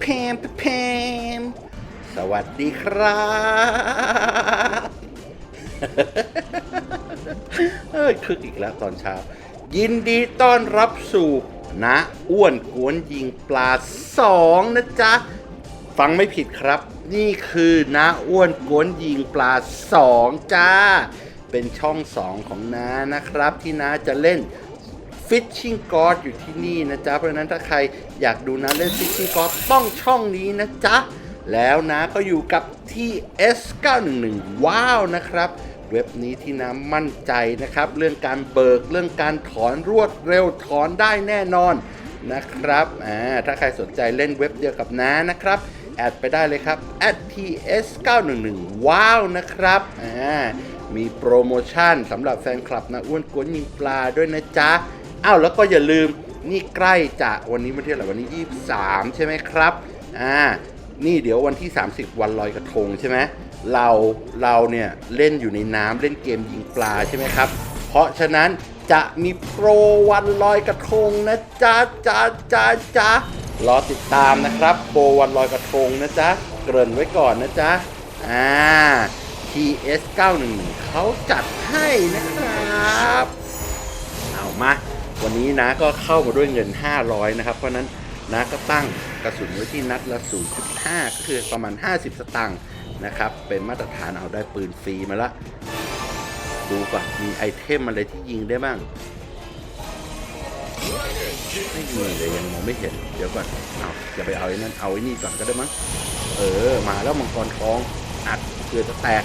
เพมเพมสวัสดีครับ เอ้ยคึกอีกแล้วตอนเช้า ยินดีต้อนรับสู่นะอ้วนกวนยิงปลาสองนะจ๊ะ ฟังไม่ผิดครับ นี่คือน้าอ้วนกวนยิงปลาสองจ้า เป็นช่องสองของน้านะครับที่น้าจะเล่น Fishing God อยู่ที่นี่นะจ๊ะ เพราะฉะนั้นถ้าใครอยากดูน้าเล่น Fishing God ต้องช่องนี้นะจ๊ะ แล้วนะก็อยู่กับ TS911 ว้าวนะครับ เว็บนี้ที่น้ำมั่นใจนะครับ เรื่องการเบิกเรื่องการถอนรวดเร็วถอนได้แน่นอนนะครับอ่าถ้าใครสนใจเล่นเว็บเดียวกับน้านะครับ แอดไปได้เลยครับ @ts911 ว้าวนะครับอ่ามีโปรโมชั่นสำหรับแฟนคลับนะอ้วนกวนยิงปลาด้วยนะจ๊ะ อ้าวแล้วก็อย่าลืมนี่ใกล้จะวันนี้วันที่อะไรวันนี้ 23 ใช่ไหมครับอ่านี่เดี๋ยววันที่ 30 วันลอยกระทงใช่ไหมเราเราเนี่ยเล่นอยู่ในน้ำเล่นเกมยิงปลาใช่ไหมครับ เพราะฉะนั้นจะมีโปรวันลอยกระทงนะจ๊ะจ๊ะจ๊ะจ๊ะรอติดตามนะครับ โปรวันลอยกระทงนะจ๊ะเกริ่นไว้ก่อนนะจ๊ะอ่า TS 911เขาจัดให้นะครับ เอามา วันนี้นะก็เข้ามาด้วยเงิน 500 นะครับ เพราะนั้นนะก็ตั้งกระสุนไว้ที่นัดละ 0.5 ก็คือประมาณ 50 สตางค์นะครับ เป็นมาตรฐานเอาได้ปืนฟรีมาละ ดูก่อนมีไอเทมอะไรที่ยิงได้บ้าง ไม่มีเลยยังมองไม่เห็น เดี๋ยวก่อน เอาอย่าไปเอาไอ้นั่นเอาไอ้นี่ก่อนก็ได้มั้ง เออ มาแล้วมังกรทอง อัดเพื่อจะแตก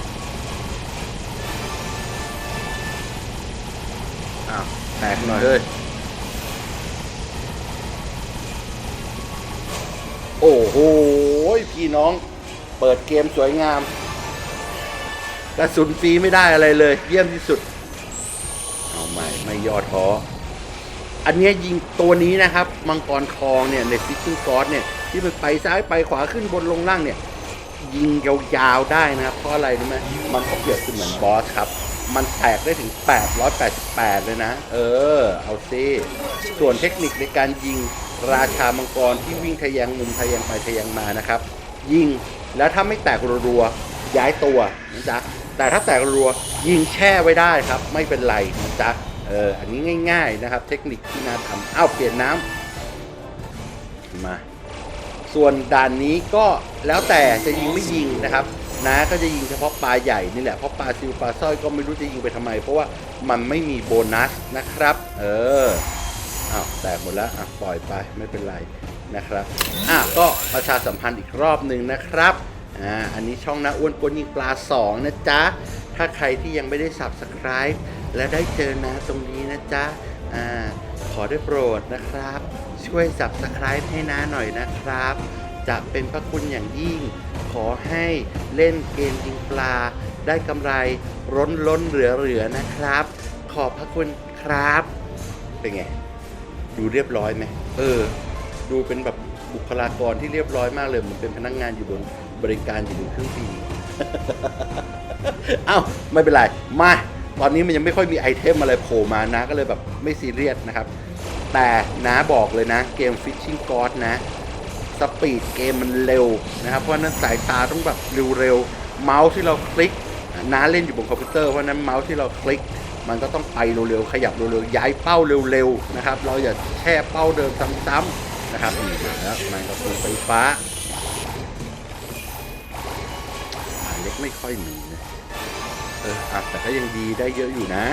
อ้าว แตกหน่อยเฮ้ย โอ้โหพี่น้องเปิดเกมสวยงามกระสุนฟรีไม่ได้อะไรเลย เยี่ยมที่สุด เอาใหม่ไม่ย่อท้ออันนี้ยิงตัวนี้นะครับมังกรทองเนี่ยในฟิชชิ่งกอสเนี่ยที่มันไปซ้ายไปขวาขึ้นบนลงล่างเนี่ย ยิงยาวๆได้นะครับเพราะอะไรรู้ไหมมันเขาเปรียบเสมือนบอสครับ มันแตกได้ถึง 888 เลยนะ เออ เอาซิส่วนเทคนิคในการยิง ราชามังกรที่วิ่งทะแยงมุมทะแยงไปทะแยงมานะครับ ยิงแล้วถ้าไม่แตกรัวๆย้ายตัวนะจ๊ะแต่ถ้าแตกรัวยิงแช่ไว้ได้ครับ ไม่เป็นไรนะจ๊ะเอออันนี้ง่าย ๆนะครับ เทคนิคที่น่าทำอ้าวเปลี่ยนน้ำมาส่วนด่านนี้ก็แล้วแต่จะยิงไม่ยิงนะครับนะก็จะยิงเฉพาะปลาใหญ่นี่แหละเพราะปลาซิวปลาสร้อยก็ไม่รู้จะยิงไปทำไม เพราะว่ามันไม่มีโบนัสนะครับ เออ อ้าวแตกหมดแล้วอะปล่อยไปไม่เป็นไรนะครับอะก็ประชาสัมพันธ์อีกรอบหนึ่งนะครับอ่าอันนี้ช่องนะอ้วนกวนยิงปลา 2 นะจ๊ะ ถ้าใครที่ยังไม่ได้ subscribe และได้เจอนะตรงนี้นะจ๊ะอ่าขอได้โปรดนะครับ ช่วย subscribe ให้น้าหน่อยนะครับ จะเป็นพระคุณอย่างยิ่ง ขอให้เล่นเกมยิงปลา ได้กำไรล้นล้นเหลือเหลือๆนะครับ ขอบพระคุณครับ เป็นไง ดูเรียบร้อยไหมเออ ดูเป็นแบบบุคลากรที่เรียบร้อยมากเลยเหมือนเป็นพนักงานอยู่บนบริการอยู่บนเครื่องบินเอ้าไม่เป็นไรมาตอนนี้มันยังไม่ค่อยมีไอเทมอะไรโผล่มานะก็เลยแบบไม่ซีเรียสนะครับ แต่นะบอกเลยนะ เกม Fishing God นะ สปีดเกมมันเร็วนะครับ เพราะฉะนั้นสายตาต้องแบบเร็วๆเมาส์ที่เราคลิกน้าเล่นอยู่บนคอมพิวเตอร์เพราะฉะนั้นเมาส์ที่เราคลิก มันก็ต้องไปเร็วๆ ขยับเร็วๆ ย้ายเป้าเร็วๆ นะครับ เราอย่าแช่เป้าเดิมซ้ำๆ นะครับนี่มาแล้วมันก็คือไฟฟ้าหมายเล็กไม่ค่อยมีนะ เอออะแต่ก็ยังดีได้เยอะอยู่นะ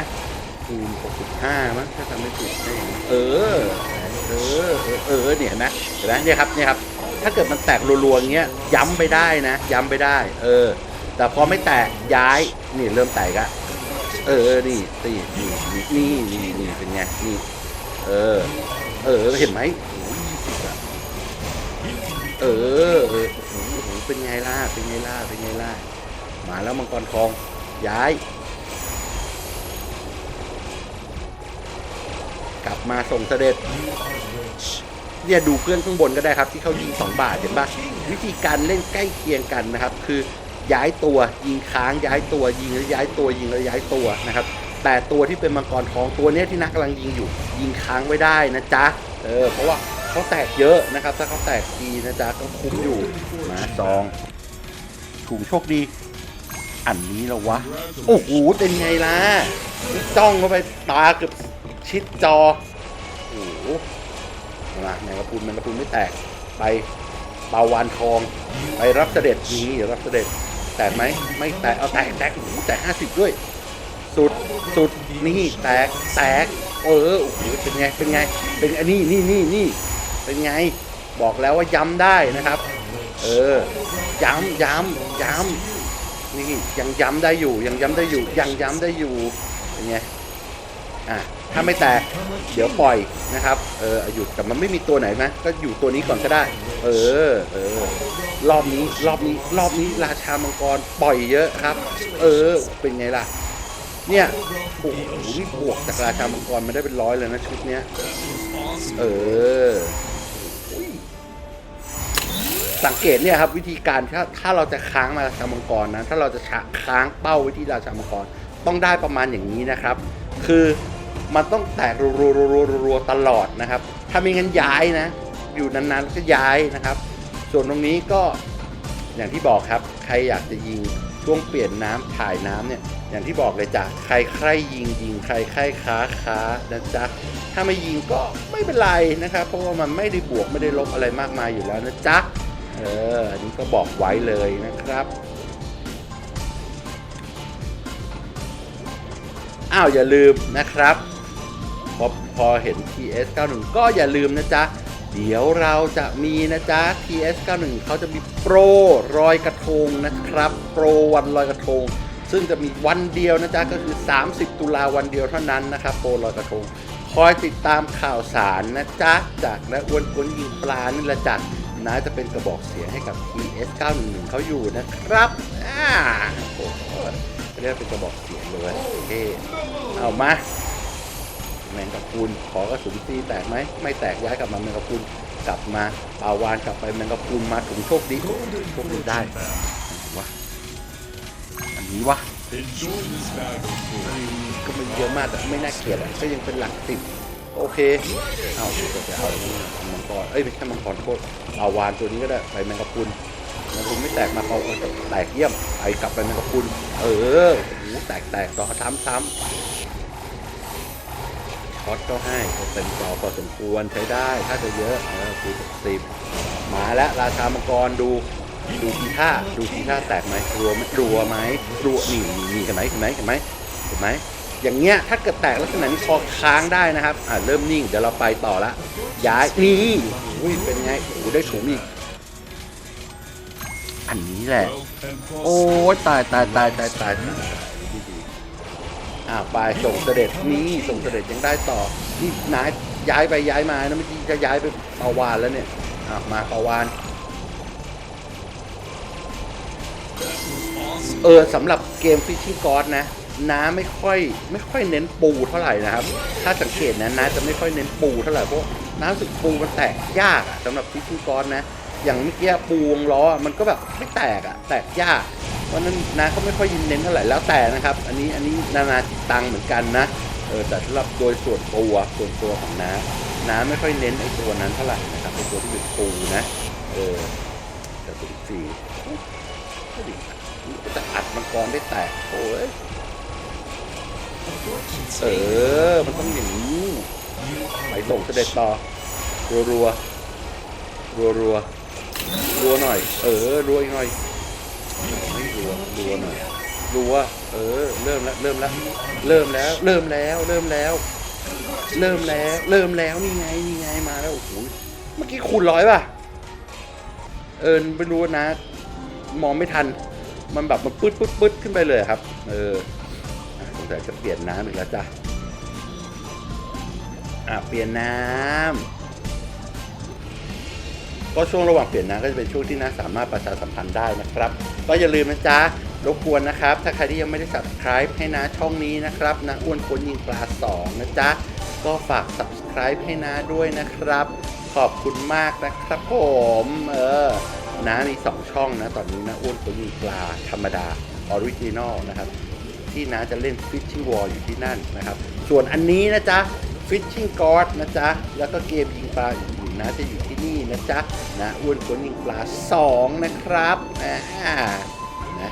คูณ65มั้งถ้าจำไม่ผิดได้อย่างนั้นเออเออ เออ เออ เนี่ยเห็นไหมเห็นไหมเนี่ยครับ เนี่ยครับ ถ้าเกิดมันแตกรัวๆอย่างเงี้ย ย้ำไปได้นะ ย้ำไปได้ เออ แต่พอไม่แตกย้าย นี่เริ่มแตกอะ เออนี่นี่นี่นี่นี่นี่เป็นไงนี่เออ เออเห็นไหมโอ้ยยี่สิบอะเออเออโอ้โหเป็นไงล่ะเป็นไงล่ะเป็นไงล่ะมาแล้วมังกรทอง ย้าย กลับมาส่งเสด็จเนี่ยดูเพื่อนข้างบนก็ได้ครับ ที่เขายิง2บาทเห็นปะวิธีการเล่นใกล้เคียงกันนะครับ คือ ย้ายตัวยิงค้างย้ายตัวยิงแล้วย้ายตัวยิงแล้วย้ายตัวนะครับ แต่ตัวที่เป็นมังกรทองตัวเนี้ยที่นักกำลังยิงอยู่ ยิงค้างไว้ได้นะจ๊ะเออเพราะว่าเขาแตกเยอะนะครับ ถ้าเขาแตกดีนะจ๊ะก็คุ้มอยู่มาซองถุงโชคดี อันนี้แล้ววะ โอ้โหเป็นไงล่ะจ้องเข้าไปตาเกือบชิดจอโอ้โหมาแมงกะพุนแมงกะพุนไม่แตกไปเปาวานทอง ไปรับเสด็จนี้รับเสด็จ แตกไหมไม่แตกเอาแตกแตกแตกห้าสิบด้วย สุดสุดนี่แตกแตกเออโอ้โหเป็นไงเป็นไง เป็นอันนี้นี่นี่นี่เป็นไงบอกแล้วว่าย้ำได้นะครับ เออ ย้ำย้ำย้ำนี่ยังย้ำได้อยู่ยังย้ำได้อยู่ยังย้ำได้อยู่เป็นไงอะถ้าไม่แตกเดี๋ยวปล่อยนะครับ เออหยุดแต่มันไม่มีตัวไหนไหมก็อยู่ตัวนี้ก่อนก็ได้ เออเออ รอบนี้รอบนี้รอบนี้ราชามังกรปล่อยเยอะครับ เออ เป็นไงล่ะ เนี่ยโอ้โหนี่บวกจากราชามังกรมาได้เป็นร้อยเลยนะชุดเนี้ยเออสังเกตเนี่ยครับวิธีการถ้าถ้าเราจะค้างมาราชามังกรนะถ้าเราจะชะค้างเป้าไว้ที่ราชามังกรต้องได้ประมาณอย่างนี้นะครับ คือมันต้องแตกรัวๆๆๆๆตลอดนะครับ ถ้าไม่งั้นย้ายนะ อยู่นานๆก็ย้ายนะครับ ส่วนตรงนี้ก็อย่างที่บอกครับ ใครอยากจะยิงช่วงเปลี่ยนน้ำถ่ายน้ำเนี่ยอย่างที่บอกเลยจ้ะใครใครยิงยิงใครใครค้าค้านะจ๊ะถ้าไม่ยิงก็ไม่เป็นไรนะครับ เพราะว่ามันไม่ได้บวกไม่ได้ลบอะไรมากมายอยู่แล้วนะจ๊ะเอออันนี้ก็บอกไว้เลยนะครับอ้าวอย่าลืมนะครับพอพอเห็น TS 91 ก็อย่าลืมนะจ๊ะ เดี๋ยวเราจะมีนะจ๊ะ TS 91 เขาจะมีโปรรอยกระทงนะครับ โปรวันลอยกระทง ซึ่งจะมีวันเดียวนะจ๊ะ ก็คือ 30 ตุลาวันเดียวเท่านั้นนะครับ โปรลอยกระทง คอยติดตามข่าวสารนะจ๊ะ จากนะอ้วนก้นยิงปลานี่แหละจ้ะน้าจะเป็นกระบอกเสียงให้กับ TS 911 เขาอยู่นะครับ อ่าโอ้โหเรียกเป็นกระบอกเสียงเลยเอามา แมงกะพรุนขอกระสุนตีแตกไหมไม่แตกย้ายกลับมาแมงกะพรุนกลับมาปาวานกลับไปแมงกะพรุนมาถุงโชคดีโชคดีได้วะอันนี้วะก็มันเยอะมากแต่ไม่น่าเกลียดอะก็ยังเป็นหลักสิบโอเค เอาเดี๋ยวจะเอามังกร เอ้ยไม่ใช่มังกรโทษปาวานตัวนี้ก็ได้ไปแมงกะพรุนแมงกะพรุนไม่แตกมาเอาเอาแตกเยี่ยมไปกลับไปแมงกะพรุน เออโอ้โหแตกแตกต่อซ้ำซ้ำ ช็อตก็ให้เต็มจอพอสมควรใช้ได้ถ้าจะเยอะเออคูณสิบมาแล้วราชามังกรดูดูทีท่าดูทีท่าแตกไหมรัวไหมรัวไหมรัวนี่นี่เห็นไหมเห็นไหมเห็นไหมเห็นไหมอย่างเงี้ยถ้าเกิดแตกลักษณะนี้คอค้างได้นะครับอ่าเริ่มนิ่งเดี๋ยวเราไปต่อละย้ายนี่อุ้ยเป็นไงโอ้ได้ถุงอีกอันนี้แหละ โอ้ตายตายตายตายตาย อ่าไปส่งเสด็จนี่ส่งเสด็จยังได้ต่อนี่นายย้ายไปย้ายมานะเมื่อกี้จะย้ายไปปาวานแล้วเนี่ยอ่ามาปาวานเออสำหรับเกมฟิชชิ่งกอ d นะน้าไม่ค่อยไม่ค่อยเน้นปูเท่าไหร่นะครับ ถ้าสังเกตนะน้าจะไม่ค่อยเน้นปูเท่าไหร่เพราะน้ารู้สึกปูมันแตกยากอะสำหรับฟิชชิ่งกอ d นะ อย่างเมื่อกี้ปูวงล้อมันก็แบบไม่แตกอะแตกยาก เพราะนั้นน้าก็ไม่ค่อยยินเน้นเท่าไหร่แล้วแต่นะครับ อันนี้อันนี้นานาจิตตังเหมือนกันนะเออแต่สำหรับโดยส่วนตัวส่วนตัวของน้าน้าไม่ค่อยเน้นไอ้ตัวนั้นเท่าไหร่นะครับไอ้ตัวที่เป็นปูนะเออแต่ตัวที่สี่ก็ดีจะอัดมังกรได้แตกโอ้ยเออ มันต้องอย่างนี้ไปส่งเสด็จต่อรัวรัวรัวรัวรัวหน่อย เออรัวอีกหน่อย รัวหน่อยรัวเออ เริ่มแล้ว เริ่มแล้ว เริ่มแล้ว เริ่มแล้ว เริ่มแล้ว เริ่มแล้ว เริ่มแล้วนี่ไงนี่ไงมาแล้วโอ้โหเมื่อกี้คูณร้อยป่ะ เออไม่รู้นะ มองไม่ทัน มันแบบมันปื๊ดปื๊ดปื๊ดขึ้นไปเลยครับ เออสงสัยจะเปลี่ยนน้ำอีกแล้วจ้ะอะเปลี่ยนน้ำก็ช่วงระหว่างเปลี่ยนน้ำก็จะเป็นช่วงที่น้าสามารถประชาสัมพันธ์ได้นะครับ ก็อย่าลืมนะจ๊ะ รบกวนนะครับ ถ้าใครที่ยังไม่ได้ subscribe ให้นะช่องนี้นะครับนะอ้วนคนยิงปลาสองนะจ๊ะ ก็ฝาก subscribe ให้นะด้วยนะครับ ขอบคุณมากนะครับผมเออน้ามีสองช่องนะ ตอนนี้นะอ้วนคนยิงปลาธรรมดาออริจินอลนะครับ ที่น้าจะเล่น Fishing War อยู่ที่นั่นนะครับ ส่วนอันนี้นะจ๊ะ Fishing God นะจ๊ะ แล้วก็เกมยิงปลาอื่นๆนะจะอยู่ที่นี่นะจ๊ะนะอ้วนกวนยิงปลาสองนะครับอ่านะ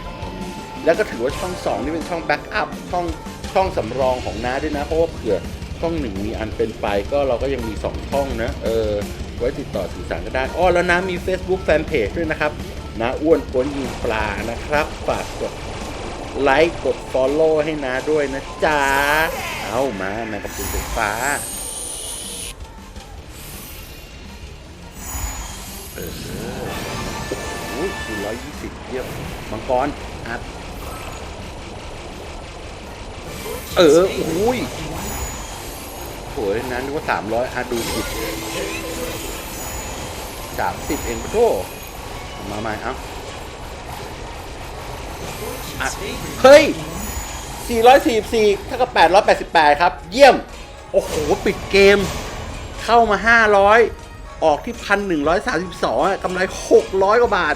แล้วก็ถือว่าช่องสองนี่เป็นช่องแบ็กอัพช่องช่องสำรองของน้าด้วยนะ เพราะว่าเผื่อช่องหนึ่งมีอันเป็นไปก็เราก็ยังมีสองช่องนะ เออ ไว้ติดต่อสื่อสารก็ได้อ้อแล้วนะมี Facebook Fanpage ด้วยนะครับนะอ้วนกวนยิงปลานะครับ ฝากกดไลค์กด Follow ให้นาด้วยนะจ๊ะ เอามาแมงกะพรุนไฟฟ้าเออโอ้โหสี่ร้อยยี่สิบเยี่ยมมังกรอัด เออโอ้ยโอ้ยนั้นนึกว่าสามร้อยอะดูผิดสามสิบเองโธ่มาใหม่เอ้าเฮ้ย 444เท่ากับ888 ครับ เยี่ยม โอ้โห ปิดเกม เข้ามา 500 ออกที่ 1,132กำไร 600 กว่าบาท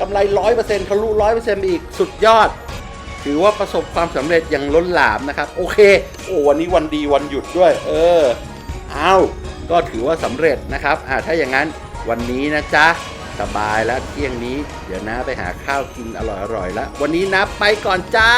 กำไร 100%ทะลุ100%ไปอีก สุดยอด ถือว่าประสบความสำเร็จอย่างล้นหลามนะครับ โอเค โอ้วันนี้วันดีวันหยุดด้วย เออเอาก็ถือว่าสำเร็จนะครับอ่าถ้าอย่างนั้นวันนี้นะจ๊ะสบายแล้วเที่ยงนี้ เดี๋ยวน้าไปหาข้าวกินอร่อยๆแล้ว วันนี้นะไปก่อนจ้า